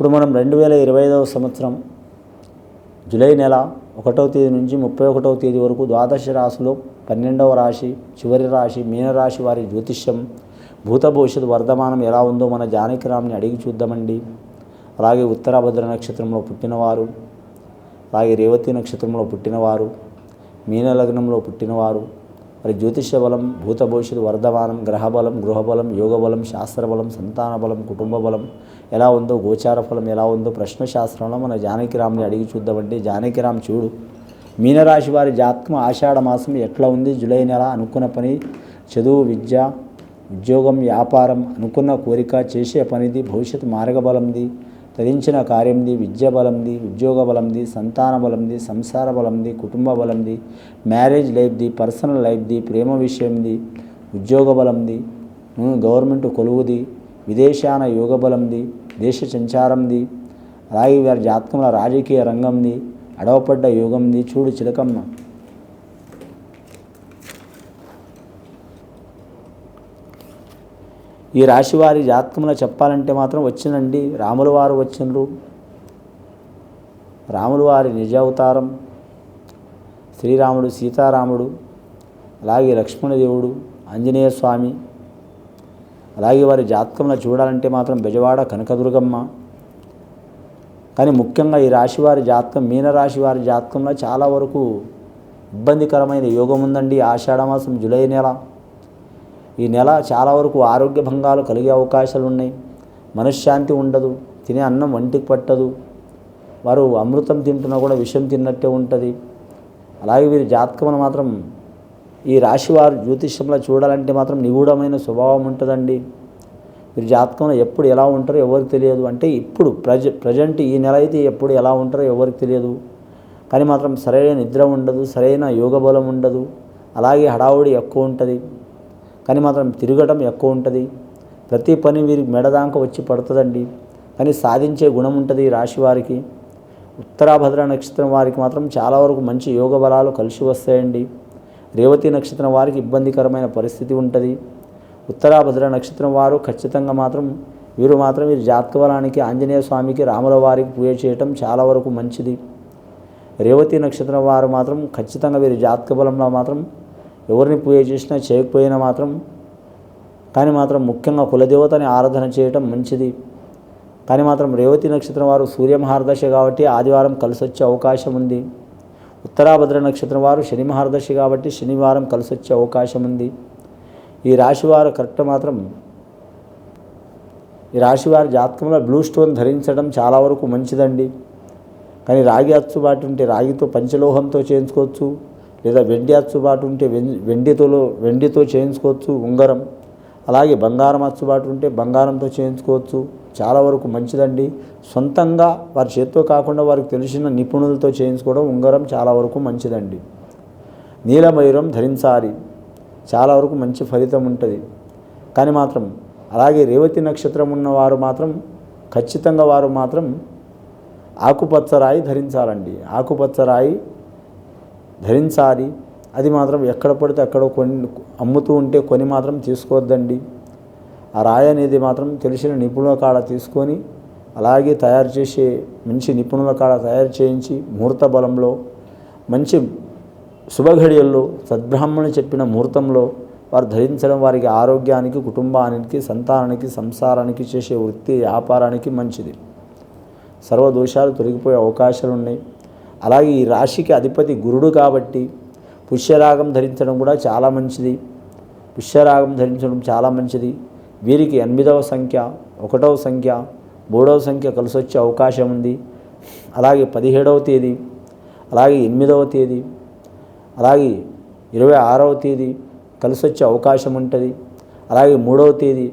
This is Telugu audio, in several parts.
ఇప్పుడు మనం రెండు వేల ఇరవై ఐదవ సంవత్సరం జూలై నెల ఒకటవ తేదీ నుంచి ముప్పై ఒకటవ తేదీ వరకు ద్వాదశ రాశిలో పన్నెండవ రాశి చివరి రాశి మీనరాశి వారి జ్యోతిష్యం భూత భవిష్యత్ వర్ధమానం ఎలా ఉందో మన జానకిరామ్ని అడిగి చూద్దామండి. అలాగే ఉత్తరాభద్ర నక్షత్రంలో పుట్టినవారు అలాగే రేవతి నక్షత్రంలో పుట్టినవారు మీనలగ్నంలో పుట్టినవారు మరి జ్యోతిష బలం భూత భవిష్యత్తు వర్ధమానం గ్రహబలం గృహబలం యోగబలం శాస్త్రబలం సంతాన బలం కుటుంబ బలం ఎలా ఉందో గోచార ఫలం ఎలా ఉందో ప్రశ్న శాస్త్రంలో మన జానకిరామ్ని అడిగి చూద్దామంటే జానకిరామ్ చూడు మీనరాశి వారి జాతకం ఆషాఢ మాసం ఎట్లా ఉంది జూలై నెల అనుకున్న పని చదువు విద్య ఉద్యోగం వ్యాపారం అనుకున్న కోరిక చేసే పనిది భవిష్యత్ మార్గబలంది తరించిన కార్యంది విద్య బలంది ఉద్యోగ బలంది సంతాన బలంది సంసార బలంది కుటుంబ బలంది మ్యారేజ్ లైఫ్ది పర్సనల్ లైఫ్ది ప్రేమ విషయంది ఉద్యోగ బలంది గవర్నమెంట్ కొలువుది విదేశాన యోగ బలంది దేశ సంచారంది అలాగే వారి జాతకంలో రాజకీయ రంగంది అడవపడ్డ యోగంది చూడు చిలకమ్మ. ఈ రాశి వారి జాతకంలో చెప్పాలంటే మాత్రం వచ్చినండి రాముల వారు వచ్చిండ్రు. రాముల వారి నిజ అవతారం. శ్రీరాముడు సీతారాముడు అలాగే లక్ష్మణదేవుడు ఆంజనేయ స్వామి. అలాగే వారి జాతకంలో చూడాలంటే మాత్రం బెజవాడ కనకదుర్గమ్మ. కానీ ముఖ్యంగా ఈ రాశి వారి జాతకం మీనరాశి వారి జాతకంలో చాలా వరకు ఇబ్బందికరమైన యోగం ఉందండి. ఆషాఢమాసం జూలై నెల. ఈ నెల చాలా వరకు ఆరోగ్య భంగాలు కలిగే అవకాశాలు ఉన్నాయి. మనశ్శాంతి ఉండదు. తినే అన్నం వంటికి పట్టదు. వారు అమృతం తింటున్నా కూడా విషం తిన్నట్టే ఉంటుంది. అలాగే వీరి జాతకమును మాత్రం ఈ రాశి వారు జ్యోతిష్యంలో చూడాలంటే మాత్రం నిగూఢమైన స్వభావం ఉంటుందండి. వీరి జాతకంలో ఎప్పుడు ఎలా ఉంటారో ఎవరికి తెలియదు. అంటే ఇప్పుడు ప్రజ ప్రజెంట్ ఈ నెల అయితే ఎప్పుడు ఎలా ఉంటారో ఎవరికి తెలియదు. కానీ మాత్రం సరైన నిద్ర ఉండదు. సరైన యోగ బలం ఉండదు. అలాగే హడావుడి ఎక్కువ ఉంటుంది. కానీ మాత్రం తిరగడం ఎక్కువ ఉంటుంది. ప్రతి పని వీరికి మెడదాంక వచ్చి పడుతుందండి. కానీ సాధించే గుణం ఉంటుంది ఈ రాశి వారికి. ఉత్తరాభద్ర నక్షత్రం వారికి మాత్రం చాలా వరకు మంచి యోగ బలాలు కలిసి వస్తాయండి. రేవతి నక్షత్రం వారికి ఇబ్బందికరమైన పరిస్థితి ఉంటుంది. ఉత్తరాభద్ర నక్షత్రం వారు ఖచ్చితంగా మాత్రం వీరు మాత్రం వీరి జాతక బలానికి ఆంజనేయ స్వామికి రాముల వారికి పూజ చేయటం చాలా వరకు మంచిది. రేవతి నక్షత్రం వారు మాత్రం ఖచ్చితంగా వీరి జాతక బలంలో మాత్రం ఎవరిని పూజ చేసినా చేయకపోయినా మాత్రం కానీ మాత్రం ముఖ్యంగా కులదేవతని ఆరాధన చేయటం మంచిది. కానీ మాత్రం రేవతి నక్షత్రం వారు సూర్యమహారదశ కాబట్టి ఆదివారం కలిసి వచ్చే అవకాశం ఉంది. ఉత్తరాభద్ర నక్షత్రం వారు శని మహారదశ కాబట్టి శనివారం కలిసి వచ్చే అవకాశం ఉంది. ఈ రాశివారు కరెక్ట్ మాత్రం ఈ రాశివారి జాతకంలో బ్లూ స్టోన్ ధరించడం చాలా వరకు మంచిదండి. కానీ రాగి అచ్చు వాటి ఉంటే రాగితో పంచలోహంతో చేయించుకోవచ్చు. లేదా వెండి అచ్చుబాటు ఉంటే వెం- వెండితో వెండితో చేయించుకోవచ్చు ఉంగరం. అలాగే బంగారం అచ్చుబాటు ఉంటే బంగారంతో చేయించుకోవచ్చు. చాలా వరకు మంచిదండి. సొంతంగా వారి చేత్తో కాకుండా వారికి తెలిసిన నిపుణులతో చేయించుకోవడం ఉంగరం చాలా వరకు మంచిదండి. నీలమయూరం ధరించాలి. చాలా వరకు మంచి ఫలితం ఉంటుంది. కానీ మాత్రం అలాగే రేవతి నక్షత్రం ఉన్నవారు మాత్రం ఖచ్చితంగా వారు మాత్రం ఆకుపచ్చ రాయి ధరించాలండి. ఆకుపచ్చ రాయి ధరించాలి. అది మాత్రం ఎక్కడ పడితే అక్కడ కొన్ని అమ్ముతూ ఉంటే కొని మాత్రం తీసుకోవద్దండి. ఆ రాయి అనేది మాత్రం తెలిసిన నిపుణుల కాడ తీసుకొని అలాగే తయారు చేసే మంచి నిపుణుల కాడ తయారు చేయించి ముహూర్త బలంలో మంచి శుభఘడియల్లో సద్బ్రాహ్మణులు చెప్పిన ముహూర్తంలో వారు ధరించడం వారికి ఆరోగ్యానికి కుటుంబానికి సంతానానికి సంసారానికి చేసే వృత్తి వ్యాపారానికి మంచిది. సర్వదోషాలు తొలగిపోయే అవకాశాలు ఉన్నాయి అలాగే ఈ రాశికి అధిపతి గురుడు కాబట్టి పుష్యరాగం ధరించడం కూడా చాలా మంచిది. పుష్యరాగం ధరించడం చాలా మంచిది. వీరికి ఎనిమిదవ సంఖ్య ఒకటవ సంఖ్య మూడవ సంఖ్య కలిసి వచ్చే అవకాశం ఉంది. అలాగే పదిహేడవ తేదీ అలాగే ఎనిమిదవ తేదీ అలాగే ఇరవై ఆరవ తేదీ కలిసి వచ్చే అవకాశం ఉంటుంది. అలాగే మూడవ తేదీ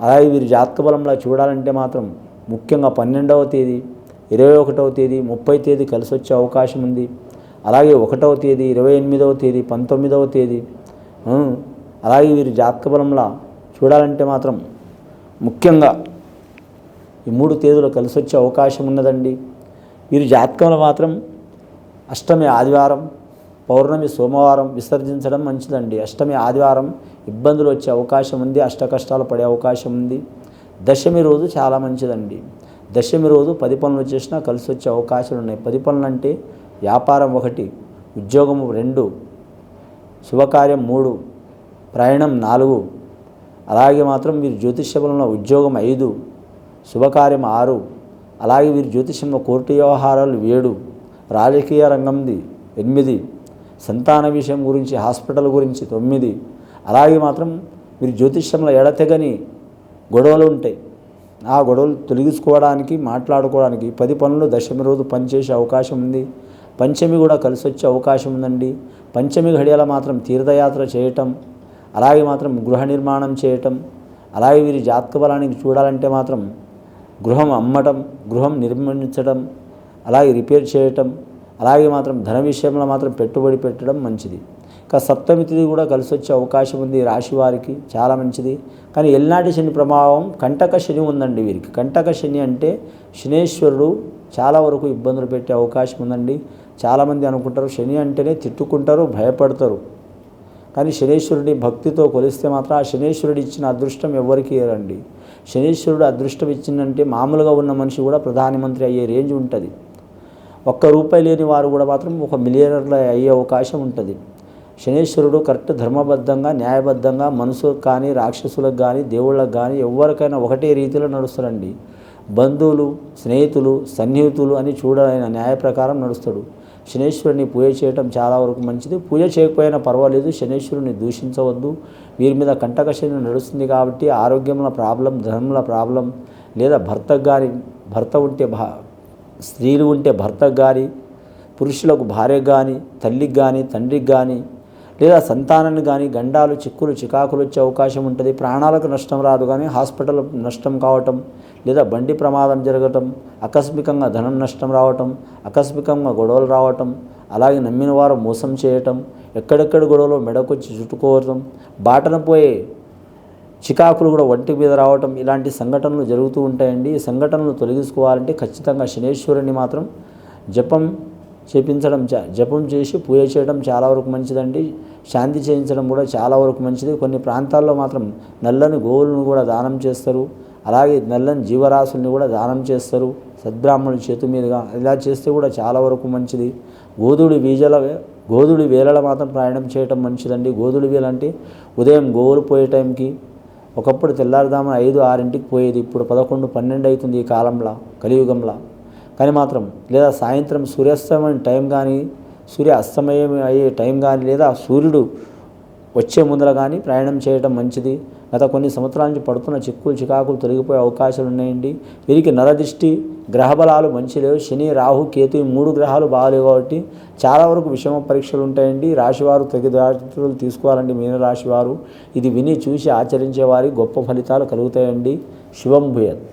అలాగే వీరి జాతక బలంలో చూడాలంటే మాత్రం ముఖ్యంగా పన్నెండవ తేదీ ఇరవై ఒకటవ తేదీ ముప్పై తేదీ కలిసి వచ్చే అవకాశం ఉంది. అలాగే ఒకటవ తేదీ ఇరవై ఎనిమిదవ తేదీ పంతొమ్మిదవ తేదీ అలాగే వీరి జాతక బలంలా చూడాలంటే మాత్రం ముఖ్యంగా ఈ మూడు తేదీలు కలిసి వచ్చే అవకాశం ఉన్నదండి. వీరి జాతకంలో మాత్రం అష్టమి ఆదివారం పౌర్ణమి సోమవారం విసర్జించడం మంచిదండి. అష్టమి ఆదివారం ఇబ్బందులు వచ్చే అవకాశం ఉంది అష్ట కష్టాలు పడే అవకాశం ఉంది. దశమి రోజు చాలా మంచిదండి. దశమి రోజు పది పనులు చేసినా కలిసి వచ్చే అవకాశాలు ఉన్నాయి. పది పనులు అంటే వ్యాపారం ఒకటి ఉద్యోగం రెండు శుభకార్యం మూడు ప్రయాణం నాలుగు. అలాగే మాత్రం మీరు జ్యోతిష్యంలో ఉద్యోగం ఐదు శుభకార్యం ఆరు. అలాగే వీరు జ్యోతిష్యంలో కోర్టు వ్యవహారాలు ఏడు రాజకీయ రంగంది ఎనిమిది సంతాన విషయం గురించి హాస్పిటల్ గురించి తొమ్మిది. అలాగే మాత్రం మీరు జ్యోతిష్యంలో ఎడతెగని గొడవలు ఉంటాయి. ఆ గొడవలు తొలగించుకోవడానికి మాట్లాడుకోవడానికి పది పనులు దశమి రోజు పనిచేసే అవకాశం ఉంది. పంచమి కూడా కలిసి వచ్చే అవకాశం ఉందండి. పంచమి ఘడియల మాత్రం తీర్థయాత్ర చేయటం అలాగే మాత్రం గృహ నిర్మాణం చేయటం అలాగే వీరి జాతక బలానికి చూడాలంటే మాత్రం గృహం అమ్మటం గృహం నిర్మించడం అలాగే రిపేర్ చేయటం అలాగే మాత్రం ధన విషయంలో మాత్రం పెట్టుబడి పెట్టడం మంచిది. ఇంకా సప్తమి తిథి కూడా కలిసి వచ్చే అవకాశం ఉంది రాశి వారికి చాలా మంచిది. కానీ ఎల్నాటి శని ప్రభావం కంటక శని ఉందండి వీరికి. కంటక శని అంటే శనేశ్వరుడు చాలా వరకు ఇబ్బందులు పెట్టే అవకాశం ఉందండి. చాలామంది అనుకుంటారు శని అంటేనే తిట్టుకుంటారు భయపడతారు. కానీ శనేశ్వరుడి భక్తితో కొలిస్తే మాత్రం ఆ శనేశ్వరుడు ఇచ్చిన అదృష్టం ఎవరికి ఇవ్వరండి శనేశ్వరుడు అదృష్టం ఇచ్చిందంటే మామూలుగా ఉన్న మనిషి కూడా ప్రధానమంత్రి అయ్యే రేంజ్ ఉంటుంది. ఒక్క రూపాయి లేని వారు కూడా మాత్రం ఒక మిలియనర్లు అయ్యే అవకాశం ఉంటుంది. శనీశ్వరుడు కరెక్ట్ ధర్మబద్ధంగా న్యాయబద్ధంగా మనుషులకు కానీ రాక్షసులకు కానీ దేవుళ్ళకు కానీ ఎవరికైనా ఒకటే రీతిలో నడుస్తాడండి. బంధువులు స్నేహితులు సన్నిహితులు అని చూడాలైన న్యాయ ప్రకారం నడుస్తాడు. శనేశ్వరుని పూజ చేయటం చాలా వరకు మంచిది. పూజ చేయకపోయినా పర్వాలేదు శనేశ్వరుని దూషించవద్దు. వీరి మీద కంటకశని నడుస్తుంది కాబట్టి ఆరోగ్యంలో ప్రాబ్లం ధనంలో ప్రాబ్లం లేదా భర్తకు కానీ భర్త ఉంటే భా స్త్రీలు ఉంటే భర్తకు కానీ పురుషులకు భార్యకు కానీ తల్లికి కానీ తండ్రికి కానీ లేదా సంతానాన్ని కానీ గండాలు చిక్కులు చికాకులు వచ్చే అవకాశం ఉంటుంది. ప్రాణాలకు నష్టం రాదు కానీ హాస్పిటల్ నష్టం కావటం లేదా బండి ప్రమాదం జరగటం ఆకస్మికంగా ధనం నష్టం రావటం ఆకస్మికంగా గొడవలు రావటం అలాగే నమ్మిన వారు మోసం చేయటం ఎక్కడెక్కడ గొడవలు మెడకొచ్చి చుట్టుకోవటం బాటన పోయే చికాకులు కూడా ఒంటి మీద రావటం ఇలాంటి సంఘటనలు జరుగుతూ ఉంటాయండి. ఈ సంఘటనలు తొలగించుకోవాలంటే ఖచ్చితంగా శనేశ్వరుని మాత్రం జపం చేపించడం జపం చేసి పూజ చేయడం చాలా వరకు మంచిదండి. శాంతి చేయించడం కూడా చాలా వరకు మంచిది. కొన్ని ప్రాంతాల్లో మాత్రం నల్లని గోవులను కూడా దానం చేస్తారు. అలాగే నల్లని జీవరాశుల్ని కూడా దానం చేస్తారు. సద్బ్రాహ్మణుల చేతి మీదుగా ఇలా చేస్తే కూడా చాలా వరకు మంచిది. గోధుడి బీజల గోధుడి వేళల మాత్రం ప్రయాణం చేయటం మంచిదండి. గోధుడి వేలంటే ఉదయం గోవులు పోయే టైంకి ఒకప్పుడు తెల్లారుదామని ఐదు ఆరింటికి పోయేది. ఇప్పుడు పదకొండు పన్నెండు అవుతుంది ఈ కాలంలో కలియుగంలో. కానీ మాత్రం లేదా సాయంత్రం సూర్యాస్తమయం టైం కానీ సూర్య అస్తమయం అయ్యే టైం కానీ లేదా సూర్యుడు వచ్చే ముందర కానీ ప్రయాణం చేయడం మంచిది. గత కొన్ని సంవత్సరాల నుంచి పడుతున్న చిక్కులు చికాకులు తొలగిపోయే అవకాశాలు ఉన్నాయండి. వీరికి నరదిష్టి గ్రహబలాలు మంచి లేవు. శని రాహు కేతు ఈ మూడు గ్రహాలు బాగాలేవు కాబట్టి చాలా వరకు విషమ పరీక్షలు ఉంటాయండి. రాశివారు తగిన జాగ్రత్తలు తీసుకోవాలండి. మీనరాశివారు ఇది విని చూసి ఆచరించే వారి గొప్ప ఫలితాలు కలుగుతాయండి. శుభం భూయత్.